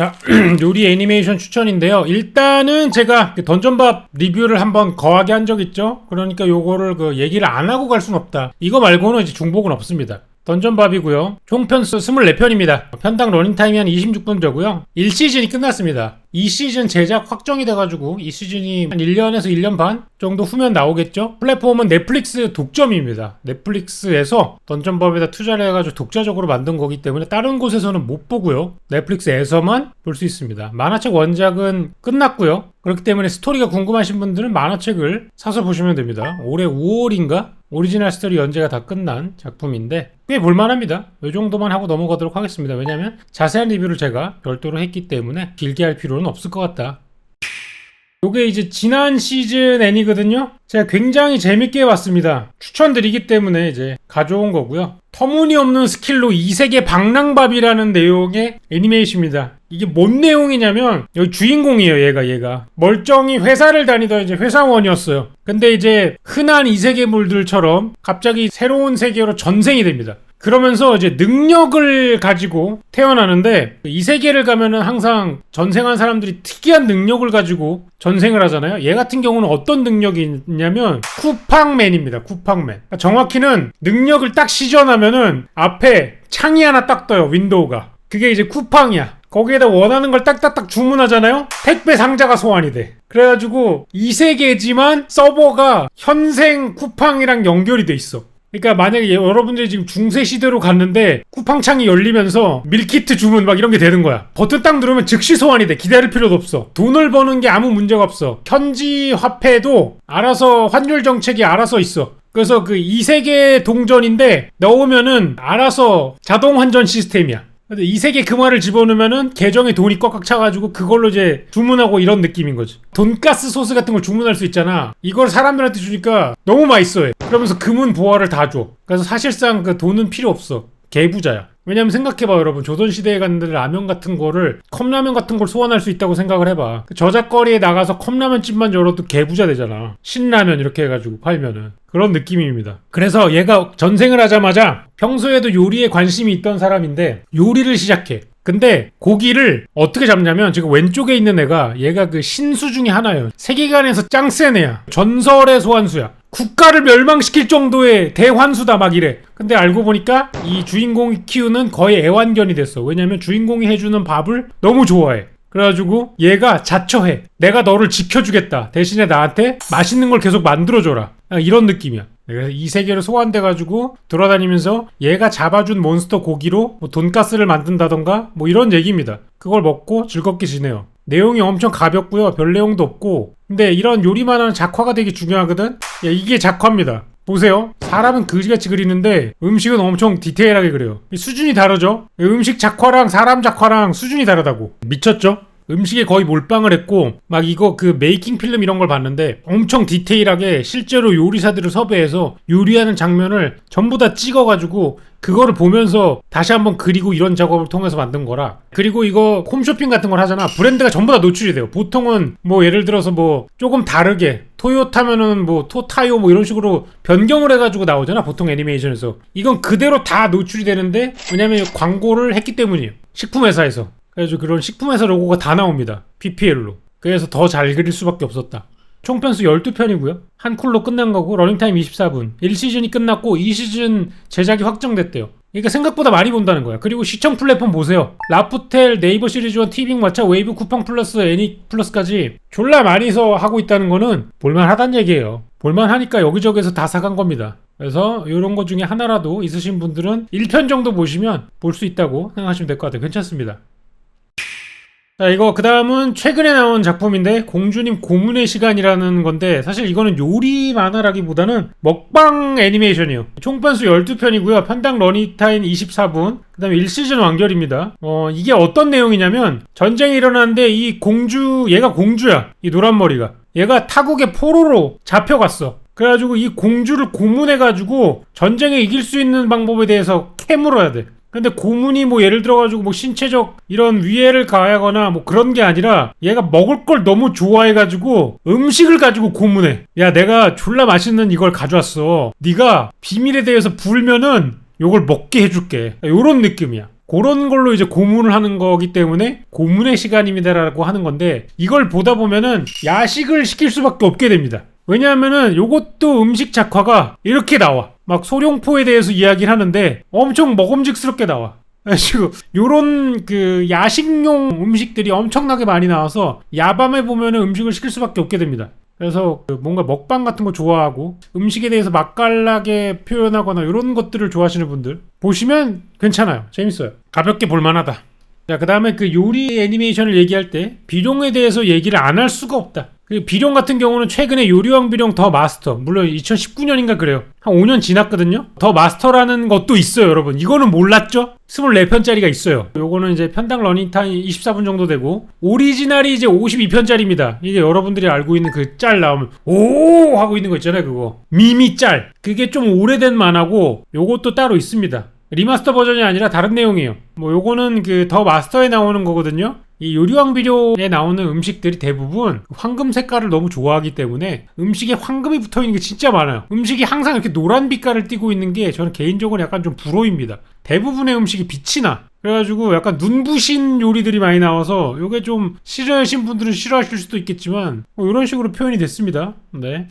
자, 요리 애니메이션 추천인데요. 일단은 제가 그 던전밥 리뷰를 한번 거하게 한 적 있죠. 그러니까 요거를 그 얘기를 안 하고 갈 순 없다. 이거 말고는 이제 중복은 없습니다. 던전밥이고요. 총 편수 24편입니다. 편당 러닝타임이 한 26분저고요. 1시즌이 끝났습니다. 2시즌 제작 확정이 돼가지고 2시즌이 한 1년에서 1년 반 정도 후면 나오겠죠? 플랫폼은 넷플릭스 독점입니다. 넷플릭스에서 던전법에다 투자를 해가지고 독자적으로 만든 거기 때문에 다른 곳에서는 못 보고요. 넷플릭스에서만 볼 수 있습니다. 만화책 원작은 끝났고요. 그렇기 때문에 스토리가 궁금하신 분들은 만화책을 사서 보시면 됩니다. 올해 5월인가? 오리지널 스토리 연재가 다 끝난 작품인데 꽤 볼만합니다. 이 정도만 하고 넘어가도록 하겠습니다. 왜냐하면 자세한 리뷰를 제가 별도로 했기 때문에 길게 할 필요는 없을 것 같다. 요게 이제 지난 시즌 애니거든요. 제가 굉장히 재밌게 봤습니다. 추천드리기 때문에 이제 가져온 거고요. 터무니없는 스킬로 이세계 방랑밥이라는 내용의 애니메이션입니다. 이게 뭔 내용이냐면 여기 주인공이에요, 얘가 얘가. 멀쩡히 회사를 다니던 이제 회사원이었어요. 근데 이제 흔한 이 세계물들처럼 갑자기 새로운 세계로 전생이 됩니다. 그러면서 이제 능력을 가지고 태어나는데 이 세계를 가면은 항상 전생한 사람들이 특이한 능력을 가지고 전생을 하잖아요. 얘 같은 경우는 어떤 능력이 있냐면 쿠팡맨입니다. 쿠팡맨. 그러니까 정확히는 능력을 딱 시전하면은 앞에 창이 하나 딱 떠요. 윈도우가. 그게 이제 쿠팡이야. 거기에다 원하는 걸 딱딱딱 주문하잖아요? 택배 상자가 소환이 돼. 그래가지고 이 세계지만 서버가 현생 쿠팡이랑 연결이 돼 있어. 그러니까 만약에 여러분들이 지금 중세 시대로 갔는데 쿠팡창이 열리면서 밀키트 주문 막 이런 게 되는 거야. 버튼 딱 누르면 즉시 소환이 돼. 기다릴 필요도 없어. 돈을 버는 게 아무 문제가 없어. 현지 화폐도 알아서 환율 정책이 알아서 있어. 그래서 그 이 세계 동전인데 넣으면은 알아서 자동 환전 시스템이야. 근데 이 세계 그 말을 집어넣으면은 계정에 돈이 꽉꽉 차가지고 그걸로 이제 주문하고 이런 느낌인 거지. 돈가스 소스 같은 걸 주문할 수 있잖아. 이걸 사람들한테 주니까 너무 맛있어해. 그러면서 금은 보화를 다 줘. 그래서 사실상 그 돈은 필요 없어. 개부자야. 왜냐면 생각해봐 여러분. 조선시대에 갔는데 라면 같은 거를 컵라면 같은 걸 소환할 수 있다고 생각을 해봐. 그 저작거리에 나가서 컵라면집만 열어도 개부자 되잖아. 신라면 이렇게 해가지고 팔면은. 그런 느낌입니다. 그래서 얘가 전생을 하자마자 평소에도 요리에 관심이 있던 사람인데 요리를 시작해. 근데 고기를 어떻게 잡냐면 지금 왼쪽에 있는 애가 얘가 그 신수 중에 하나예요. 세계관에서 짱 센 애야. 전설의 소환수야 국가를 멸망시킬 정도의 대환수다 막 이래. 근데 알고 보니까 이 주인공이 키우는 거의 애완견이 됐어. 왜냐면 주인공이 해주는 밥을 너무 좋아해. 그래가지고 얘가 자처해. 내가 너를 지켜주겠다. 대신에 나한테 맛있는 걸 계속 만들어줘라. 이런 느낌이야. 이 세계를 소환돼가지고 돌아다니면서 얘가 잡아준 몬스터 고기로 뭐 돈가스를 만든다던가 뭐 이런 얘기입니다. 그걸 먹고 즐겁게 지내요. 내용이 엄청 가볍고요. 별 내용도 없고. 근데 이런 요리만 하는 작화가 되게 중요하거든? 야, 이게 작화입니다. 보세요. 사람은 그지같이 그리는데 음식은 엄청 디테일하게 그려요. 수준이 다르죠? 음식 작화랑 사람 작화랑 수준이 다르다고. 미쳤죠? 음식에 거의 몰빵을 했고 막 이거 그 메이킹 필름 이런 걸 봤는데 엄청 디테일하게 실제로 요리사들을 섭외해서 요리하는 장면을 전부 다 찍어가지고 그거를 보면서 다시 한번 그리고 이런 작업을 통해서 만든 거라. 그리고 이거 홈쇼핑 같은 걸 하잖아. 브랜드가 전부 다 노출이 돼요. 보통은 뭐 예를 들어서 뭐 조금 다르게 토요타면은 뭐 토타요 뭐 이런 식으로 변경을 해가지고 나오잖아 보통 애니메이션에서. 이건 그대로 다 노출이 되는데 왜냐면 광고를 했기 때문이에요. 식품 회사에서 그래서 그런 식품 회사 로고가 다 나옵니다. PPL로. 그래서 더 잘 그릴 수밖에 없었다. 총 편수 12편이고요. 한 쿨로 끝난 거고 러닝타임 24분. 1시즌이 끝났고 2시즌 제작이 확정됐대요. 그러니까 생각보다 많이 본다는 거야. 그리고 시청 플랫폼 보세요. 라프텔, 네이버 시리즈원, 티빙 마차, 웨이브 쿠팡 플러스, 애니 플러스까지 졸라 많이서 하고 있다는 거는 볼만하다는 얘기예요. 볼만하니까 여기저기서 다 사간 겁니다. 그래서 이런 것 중에 하나라도 있으신 분들은 1편 정도 보시면 볼 수 있다고 생각하시면 될 것 같아요. 괜찮습니다. 자, 이거 그 다음은 최근에 나온 작품인데 공주님 고문의 시간이라는 건데 사실 이거는 요리 만화라기보다는 먹방 애니메이션이에요. 총 편수 12편이고요. 편당 러닝타임 24분. 그 다음에 1시즌 완결입니다. 어, 이게 어떤 내용이냐면 전쟁이 일어났는데 이 공주, 얘가 공주야. 이 노란 머리가. 얘가 타국의 포로로 잡혀갔어. 그래가지고 이 공주를 고문해가지고 전쟁에 이길 수 있는 방법에 대해서 캐물어야 돼. 근데 고문이 뭐 예를 들어가지고 뭐 신체적 이런 위해를 가하거나 뭐 그런 게 아니라 얘가 먹을 걸 너무 좋아해가지고 음식을 가지고 고문해. 야 내가 졸라 맛있는 이걸 가져왔어. 네가 비밀에 대해서 불면은 요걸 먹게 해줄게. 요런 느낌이야. 그런 걸로 이제 고문을 하는 거기 때문에 고문의 시간입니다라고 하는 건데 이걸 보다 보면은 야식을 시킬 수밖에 없게 됩니다. 왜냐하면은 요것도 음식 작화가 이렇게 나와. 막 소룡포에 대해서 이야기를 하는데 엄청 먹음직스럽게 나와. 지금 요런 그 야식용 음식들이 엄청나게 많이 나와서 야밤에 보면은 음식을 시킬 수밖에 없게 됩니다. 그래서 그 뭔가 먹방 같은 거 좋아하고 음식에 대해서 맛깔나게 표현하거나 이런 것들을 좋아하시는 분들 보시면 괜찮아요. 재밌어요. 가볍게 볼만하다. 자, 그 다음에 그 요리 애니메이션을 얘기할 때 비룡에 대해서 얘기를 안 할 수가 없다. 그 비룡 같은 경우는 최근에 요리왕 비룡 더 마스터. 물론 2019년인가 그래요. 한 5년 지났거든요. 더 마스터라는 것도 있어요 여러분. 이거는 몰랐죠? 24편짜리가 있어요. 요거는 이제 편당 러닝타임 24분 정도 되고 오리지널이 이제 52편짜리입니다. 이게 여러분들이 알고 있는 그 짤 나오면 오! 하고 있는 거 있잖아요 그거. 미미 짤. 그게 좀 오래된 만화고 요것도 따로 있습니다 리마스터 버전이 아니라 다른 내용이에요 뭐 요거는 그 더 마스터에 나오는 거거든요 이 요리왕 비료에 나오는 음식들이 대부분 황금 색깔을 너무 좋아하기 때문에 음식에 황금이 붙어 있는 게 진짜 많아요. 음식이 항상 이렇게 노란 빛깔을 띠고 있는 게 저는 개인적으로 약간 좀 불호입니다. 대부분의 음식이 빛이 나. 그래가지고 약간 눈부신 요리들이 많이 나와서 이게 좀 싫어하신 분들은 싫어하실 수도 있겠지만 뭐 이런 식으로 표현이 됐습니다. 네.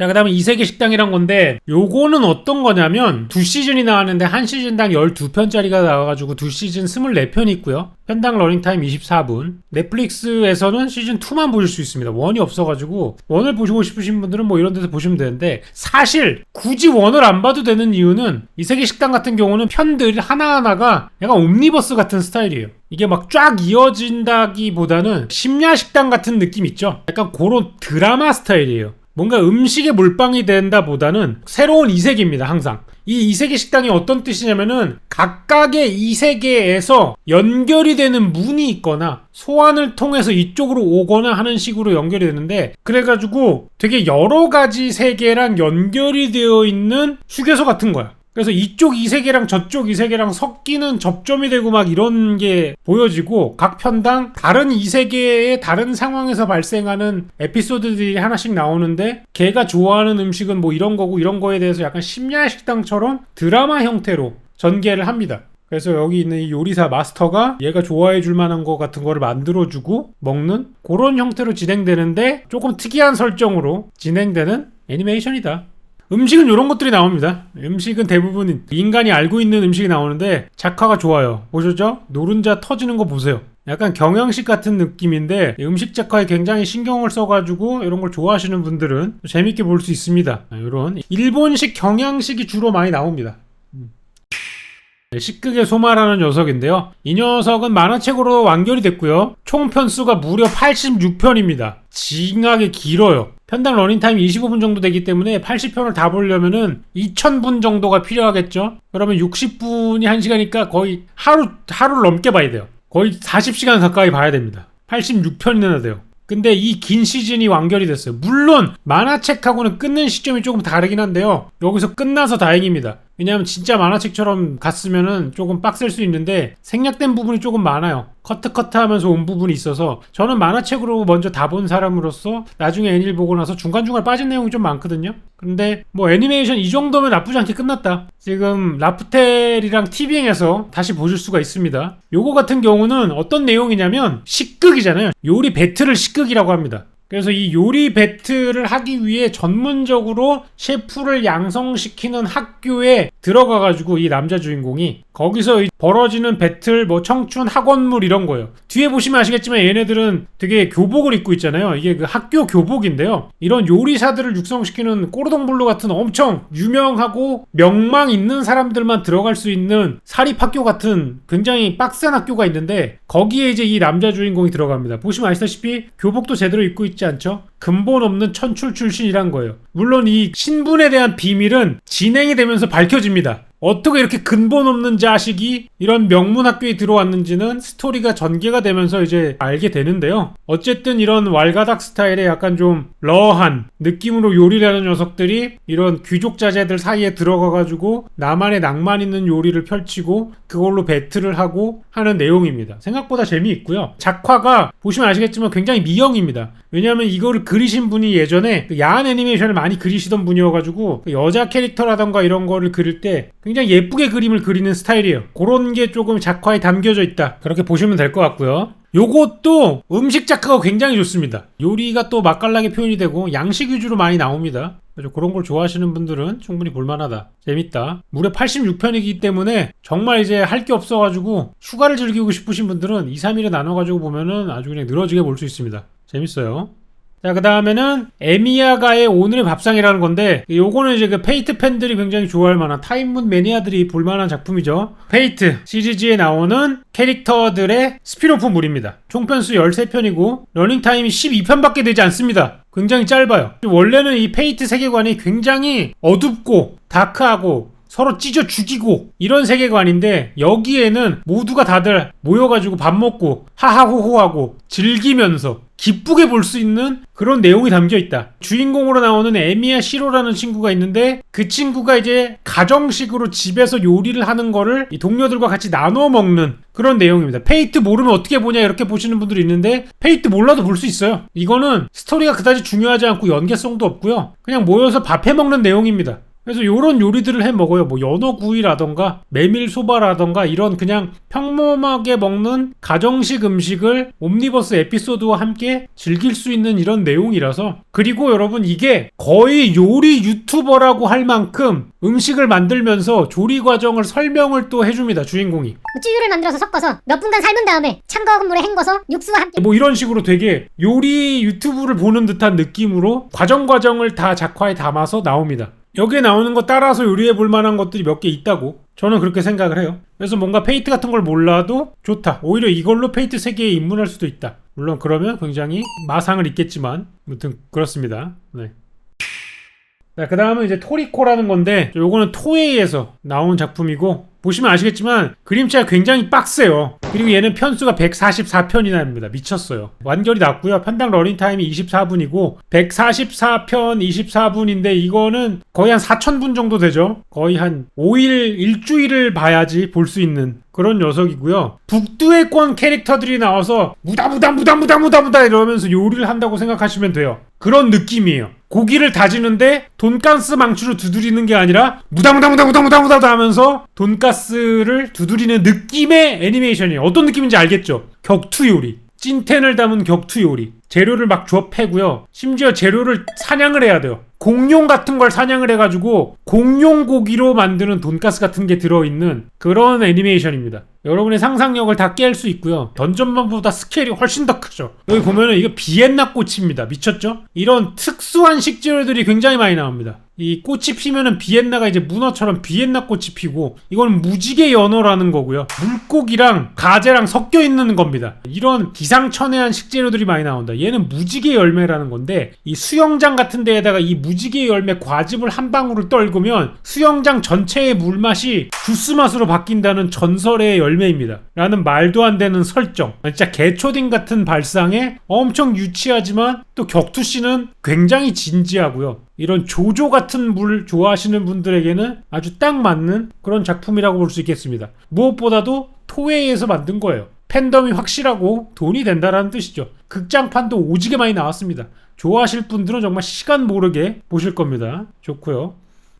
자, 그 다음에 이세계 식당이란 건데, 요거는 어떤 거냐면, 두 시즌이 나왔는데, 한 시즌당 12편짜리가 나와가지고, 두 시즌 24편이 있고요. 편당 러닝타임 24분. 넷플릭스에서는 시즌2만 보실 수 있습니다. 원이 없어가지고, 원을 보시고 싶으신 분들은 뭐 이런 데서 보시면 되는데, 사실, 굳이 원을 안 봐도 되는 이유는, 이세계 식당 같은 경우는 편들 하나하나가 약간 옴니버스 같은 스타일이에요. 이게 막 쫙 이어진다기보다는 심야 식당 같은 느낌 있죠? 약간 그런 드라마 스타일이에요. 뭔가 음식의 몰빵이 된다 보다는 새로운 이세계입니다, 항상. 이 이세계 식당이 어떤 뜻이냐면은 각각의 이세계에서 연결이 되는 문이 있거나 소환을 통해서 이쪽으로 오거나 하는 식으로 연결이 되는데 그래가지고 되게 여러 가지 세계랑 연결이 되어 있는 휴게소 같은 거야. 그래서 이쪽 이 세계랑 저쪽 이 세계랑 섞이는 접점이 되고 막 이런 게 보여지고 각 편당 다른 이 세계의 다른 상황에서 발생하는 에피소드들이 하나씩 나오는데 걔가 좋아하는 음식은 뭐 이런 거고 이런 거에 대해서 약간 심야 식당처럼 드라마 형태로 전개를 합니다. 그래서 여기 있는 이 요리사 마스터가 얘가 좋아해 줄 만한 거 같은 거를 만들어주고 먹는 그런 형태로 진행되는데 조금 특이한 설정으로 진행되는 애니메이션이다. 음식은 이런 것들이 나옵니다. 음식은 대부분 인간이 알고 있는 음식이 나오는데 작화가 좋아요. 보셨죠? 노른자 터지는 거 보세요. 약간 경양식 같은 느낌인데 음식 작화에 굉장히 신경을 써가지고 이런 걸 좋아하시는 분들은 재밌게 볼 수 있습니다. 이런 일본식 경양식이 주로 많이 나옵니다. 식극의 소마라는 녀석인데요. 이 녀석은 만화책으로 완결이 됐고요. 총 편수가 무려 86편입니다. 징하게 길어요. 편당 러닝타임 25분 정도 되기 때문에 80편을 다 보려면은 2000분 정도가 필요하겠죠? 그러면 60분이 1시간이니까 거의 하루, 하루를 넘게 봐야 돼요. 거의 40시간 가까이 봐야 됩니다. 86편이나 돼요. 근데 이 긴 시즌이 완결이 됐어요. 물론 만화책하고는 끊는 시점이 조금 다르긴 한데요. 여기서 끝나서 다행입니다. 왜냐하면 진짜 만화책처럼 갔으면은 조금 빡셀 수 있는데 생략된 부분이 조금 많아요. 커트 커트 하면서 온 부분이 있어서 저는 만화책으로 먼저 다 본 사람으로서 나중에 애니를 보고 나서 중간중간 빠진 내용이 좀 많거든요. 근데 뭐 애니메이션 이 정도면 나쁘지 않게 끝났다. 지금 라프텔이랑 티빙에서 다시 보실 수가 있습니다. 요거 같은 경우는 어떤 내용이냐면 식극이잖아요. 요리 배틀을 식극이라고 합니다. 그래서 이 요리 배틀을 하기 위해 전문적으로 셰프를 양성시키는 학교에 들어가 가지고 이 남자 주인공이 거기서 벌어지는 배틀, 뭐 청춘, 학원물 이런 거예요. 뒤에 보시면 아시겠지만 얘네들은 되게 교복을 입고 있잖아요. 이게 그 학교 교복인데요. 이런 요리사들을 육성시키는 꼬르동블루 같은 엄청 유명하고 명망 있는 사람들만 들어갈 수 있는 사립학교 같은 굉장히 빡센 학교가 있는데 거기에 이제 이 남자 주인공이 들어갑니다. 보시면 아시다시피 교복도 제대로 입고 있지 않죠? 근본 없는 천출 출신이란 거예요. 물론 이 신분에 대한 비밀은 진행이 되면서 밝혀집니다. 어떻게 이렇게 근본 없는 자식이 이런 명문 학교에 들어왔는지는 스토리가 전개가 되면서 이제 알게 되는데요. 어쨌든 이런 왈가닥 스타일의 약간 좀 러한 느낌으로 요리를 하는 녀석들이 이런 귀족 자제들 사이에 들어가가지고 나만의 낭만 있는 요리를 펼치고 그걸로 배틀을 하고 하는 내용입니다. 생각보다 재미있고요. 작화가 보시면 아시겠지만 굉장히 미형입니다. 왜냐하면 이거를 그리신 분이 예전에 그 야한 애니메이션을 많이 그리시던 분이어가지고 그 여자 캐릭터라던가 이런 거를 그릴 때 굉장히 예쁘게 그림을 그리는 스타일이에요. 그런 게 조금 작화에 담겨져 있다. 그렇게 보시면 될 것 같고요. 요것도 음식 작가가 굉장히 좋습니다. 요리가 또 맛깔나게 표현이 되고 양식 위주로 많이 나옵니다. 그래서 그런 걸 좋아하시는 분들은 충분히 볼만하다. 재밌다. 무려 86편이기 때문에 정말 이제 할 게 없어가지고 휴가를 즐기고 싶으신 분들은 2, 3일에 나눠가지고 보면은 아주 그냥 늘어지게 볼 수 있습니다. 재밌어요. 자, 그 다음에는 에미야가의 오늘의 밥상이라는 건데, 요거는 이제 그 페이트 팬들이 굉장히 좋아할 만한 타임문 매니아들이 볼만한 작품이죠. 페이트 시리즈에 나오는 캐릭터들의 스피노프물입니다. 총편수 13편이고, 러닝타임이 12편밖에 되지 않습니다. 굉장히 짧아요. 원래는 이 페이트 세계관이 굉장히 어둡고, 다크하고, 서로 찢어 죽이고 이런 세계관인데 여기에는 모두가 다들 모여가지고 밥 먹고 하하호호하고 즐기면서 기쁘게 볼 수 있는 그런 내용이 담겨 있다. 주인공으로 나오는 에미야 시로라는 친구가 있는데 그 친구가 이제 가정식으로 집에서 요리를 하는 거를 이 동료들과 같이 나눠 먹는 그런 내용입니다. 페이트 모르면 어떻게 보냐 이렇게 보시는 분들이 있는데 페이트 몰라도 볼 수 있어요. 이거는 스토리가 그다지 중요하지 않고 연계성도 없고요. 그냥 모여서 밥해 먹는 내용입니다. 그래서 이런 요리들을 해 먹어요. 뭐 연어구이라던가 메밀소바라던가 이런 그냥 평범하게 먹는 가정식 음식을 옴니버스 에피소드와 함께 즐길 수 있는 이런 내용이라서 그리고 여러분 이게 거의 요리 유튜버라고 할 만큼 음식을 만들면서 조리 과정을 설명을 또 해줍니다. 주인공이. 뭐 찌유를 만들어서 섞어서 몇 분간 삶은 다음에 참거한 물에 헹궈서 육수와 함께 뭐 이런 식으로 되게 요리 유튜브를 보는 듯한 느낌으로 과정 과정을 다 작화에 담아서 나옵니다. 여기에 나오는 거 따라서 요리해 볼 만한 것들이 몇 개 있다고 저는 그렇게 생각을 해요. 그래서 뭔가 페이트 같은 걸 몰라도 좋다. 오히려 이걸로 페이트 세계에 입문할 수도 있다. 물론 그러면 굉장히 마상을 입겠지만 아무튼 그렇습니다. 네. 자, 그 다음은 이제 토리코라는 건데, 요거는 토웨이에서 나온 작품이고, 보시면 아시겠지만, 그림체가 굉장히 빡세요. 그리고 얘는 편수가 144편이나 합니다. 미쳤어요. 완결이 났고요. 편당 러닝타임이 24분이고, 144편 24분인데, 이거는 거의 한 4,000분 정도 되죠. 거의 한 5일, 일주일을 봐야지 볼 수 있는 그런 녀석이고요. 북두의권 캐릭터들이 나와서 무다무다 무다무다 무다무다 이러면서 요리를 한다고 생각하시면 돼요. 그런 느낌이에요. 고기를 다지는데 돈가스 망치로 두드리는 게 아니라 무다무다무다무다무다무다 하면서 돈가스를 두드리는 느낌의 애니메이션이에요. 어떤 느낌인지 알겠죠? 격투 요리. 찐텐을 담은 격투 요리. 재료를 막 패고요. 심지어 재료를 사냥을 해야 돼요. 공룡 같은 걸 사냥을 해가지고 공룡 고기로 만드는 돈가스 같은 게 들어있는 그런 애니메이션입니다. 여러분의 상상력을 다 깰 수 있고요. 던전만보다 스케일이 훨씬 더 크죠. 여기 보면은 이거 비엔나 꽃입니다. 미쳤죠? 이런 특수한 식재료들이 굉장히 많이 나옵니다. 이 꽃이 피면은 비엔나가 이제 문어처럼 비엔나 꽃이 피고 이건 무지개 연어라는 거고요. 물고기랑 가재랑 섞여 있는 겁니다. 이런 기상천외한 식재료들이 많이 나온다. 얘는 무지개 열매라는 건데 이 수영장 같은 데에다가 이 무지개 열매 과즙을 한 방울을 떨구면 수영장 전체의 물맛이 주스 맛으로 바뀐다는 전설의 열매입니다. 라는 말도 안 되는 설정. 진짜 개초딩 같은 발상에 엄청 유치하지만 또 격투 씨는 굉장히 진지하고요. 이런 조조 같은 물 좋아하시는 분들에게는 아주 딱 맞는 그런 작품이라고 볼 수 있겠습니다. 무엇보다도 토웨이에서 만든 거예요. 팬덤이 확실하고 돈이 된다라는 뜻이죠. 극장판도 오지게 많이 나왔습니다. 좋아하실 분들은 정말 시간 모르게 보실 겁니다. 좋고요.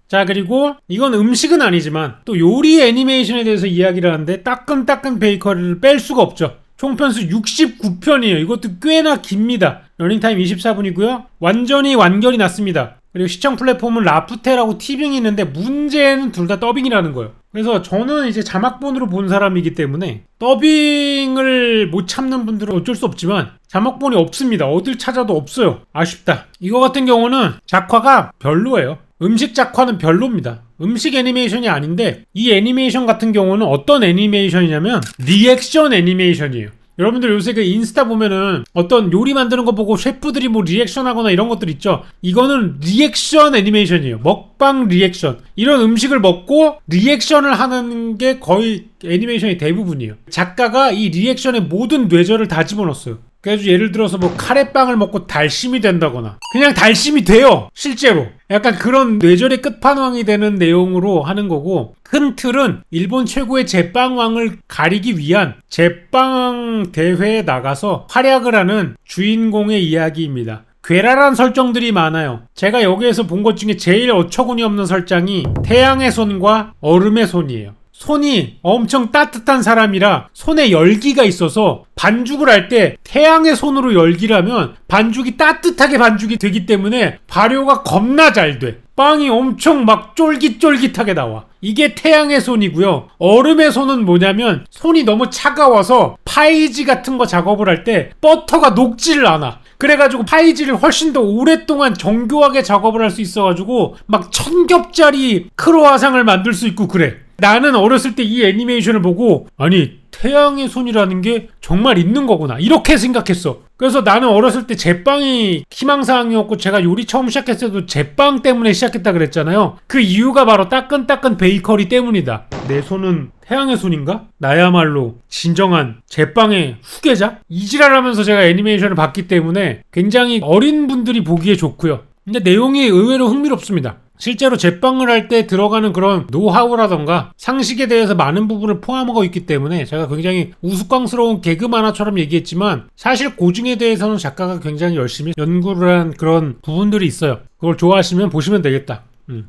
자 그리고 이건 음식은 아니지만 또 요리 애니메이션에 대해서 이야기를 하는데 따끈따끈 베이커리를 뺄 수가 없죠. 총편수 69편이에요. 이것도 꽤나 깁니다. 러닝타임 24분이고요. 완전히 완결이 났습니다. 그리고 시청 플랫폼은 라프텔하고 티빙이 있는데 문제는 둘 다 더빙이라는 거예요. 그래서 저는 이제 자막본으로 본 사람이기 때문에 더빙을 못 참는 분들은 어쩔 수 없지만 자막본이 없습니다. 어딜 찾아도 없어요. 아쉽다. 이거 같은 경우는 작화가 별로예요. 음식 작화는 별로입니다. 음식 애니메이션이 아닌데 이 애니메이션 같은 경우는 어떤 애니메이션이냐면 리액션 애니메이션이에요. 여러분들 요새 그 인스타 보면은 어떤 요리 만드는 거 보고 셰프들이 뭐 리액션 하거나 이런 것들 있죠. 이거는 리액션 애니메이션이에요. 먹방 리액션. 이런 음식을 먹고 리액션을 하는 게 거의 애니메이션의 대부분이에요. 작가가 이 리액션에 모든 뇌절을 다 집어넣었어요. 그래서 예를 들어서 뭐 카레빵을 먹고 달심이 된다거나 그냥 달심이 돼요 실제로 약간 그런 뇌절의 끝판왕이 되는 내용으로 하는 거고 큰 틀은 일본 최고의 제빵왕을 가리기 위한 제빵 대회에 나가서 활약을 하는 주인공의 이야기입니다. 괴랄한 설정들이 많아요. 제가 여기에서 본 것 중에 제일 어처구니 없는 설정이 태양의 손과 얼음의 손이에요. 손이 엄청 따뜻한 사람이라 손에 열기가 있어서 반죽을 할 때 태양의 손으로 열기를 하면 반죽이 따뜻하게 반죽이 되기 때문에 발효가 겁나 잘 돼. 빵이 엄청 막 쫄깃쫄깃하게 나와. 이게 태양의 손이고요. 얼음의 손은 뭐냐면 손이 너무 차가워서 파이지 같은 거 작업을 할 때 버터가 녹지를 않아. 그래가지고 파이지를 훨씬 더 오랫동안 정교하게 작업을 할 수 있어가지고 막 천 겹짜리 크로아상을 만들 수 있고 그래. 나는 어렸을 때 이 애니메이션을 보고 아니 태양의 손이라는 게 정말 있는 거구나. 이렇게 생각했어. 그래서 나는 어렸을 때 제빵이 희망사항이었고 제가 요리 처음 시작했을 때도 제빵 때문에 시작했다 그랬잖아요. 그 이유가 바로 따끈따끈 베이커리 때문이다. 내 손은 태양의 손인가? 나야말로 진정한 제빵의 후계자? 이지랄하면서 제가 애니메이션을 봤기 때문에 굉장히 어린 분들이 보기에 좋고요. 근데 내용이 의외로 흥미롭습니다 실제로 제빵을 할 때 들어가는 그런 노하우라던가 상식에 대해서 많은 부분을 포함하고 있기 때문에 제가 굉장히 우스꽝스러운 개그 만화처럼 얘기했지만 사실 고증에 대해서는 작가가 굉장히 열심히 연구를 한 그런 부분들이 있어요. 그걸 좋아하시면 보시면 되겠다. 음.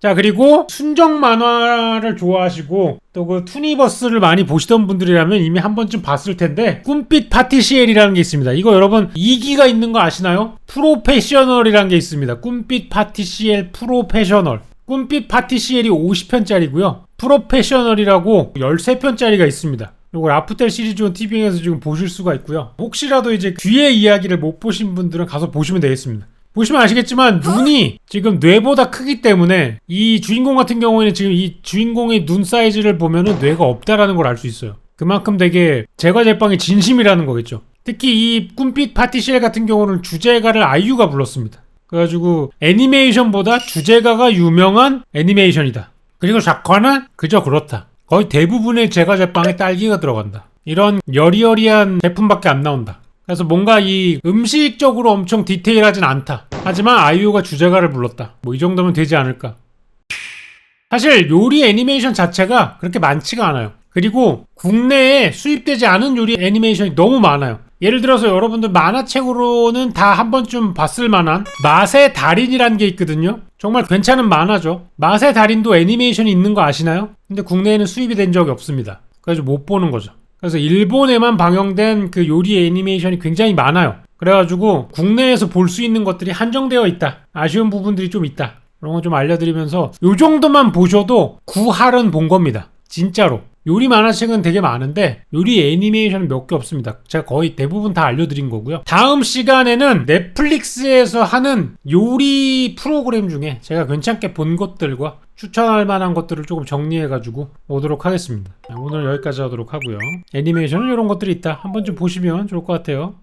자 그리고 순정 만화를 좋아하시고 또 그 투니버스를 많이 보시던 분들이라면 이미 한 번쯤 봤을 텐데 꿈빛 파티시엘이라는 게 있습니다. 이거 여러분 2기가 있는 거 아시나요? 프로페셔널이라는 게 있습니다. 꿈빛 파티시엘 프로페셔널 꿈빛 파티시엘이 50편짜리고요. 프로페셔널이라고 13편짜리가 있습니다. 이걸 아프텔 시리즈온 TV에서 지금 보실 수가 있고요. 혹시라도 이제 귀의 이야기를 못 보신 분들은 가서 보시면 되겠습니다. 보시면 아시겠지만 눈이 지금 뇌보다 크기 때문에 이 주인공 같은 경우에는 지금 이 주인공의 눈 사이즈를 보면은 뇌가 없다라는 걸 알 수 있어요. 그만큼 되게 제과 제빵의 진심이라는 거겠죠. 특히 이 꿈빛 파티시엘 같은 경우는 주제가를 아이유가 불렀습니다. 그래가지고 애니메이션보다 주제가가 유명한 애니메이션이다. 그리고 작화는 그저 그렇다. 거의 대부분의 제과 제빵에 딸기가 들어간다. 이런 여리여리한 제품밖에 안 나온다. 그래서 뭔가 이 음식적으로 엄청 디테일하진 않다. 하지만 아이유가 주제가를 불렀다. 뭐 이 정도면 되지 않을까. 사실 요리 애니메이션 자체가 그렇게 많지가 않아요. 그리고 국내에 수입되지 않은 요리 애니메이션이 너무 많아요. 예를 들어서 여러분들 만화책으로는 다 한 번쯤 봤을 만한 맛의 달인이라는 게 있거든요. 정말 괜찮은 만화죠. 맛의 달인도 애니메이션이 있는 거 아시나요? 근데 국내에는 수입이 된 적이 없습니다. 그래서 못 보는 거죠. 그래서 일본에만 방영된 그 요리 애니메이션이 굉장히 많아요. 그래가지고 국내에서 볼 수 있는 것들이 한정되어 있다. 아쉬운 부분들이 좀 있다. 그런 거 좀 알려드리면서 요 정도만 보셔도 구할은 본 겁니다. 진짜로. 요리 만화책은 되게 많은데 요리 애니메이션은 몇 개 없습니다. 제가 거의 대부분 다 알려드린 거고요. 다음 시간에는 넷플릭스에서 하는 요리 프로그램 중에 제가 괜찮게 본 것들과 추천할 만한 것들을 조금 정리해가지고 오도록 하겠습니다. 오늘 여기까지 하도록 하고요. 애니메이션은 이런 것들이 있다. 한 번쯤 보시면 좋을 것 같아요.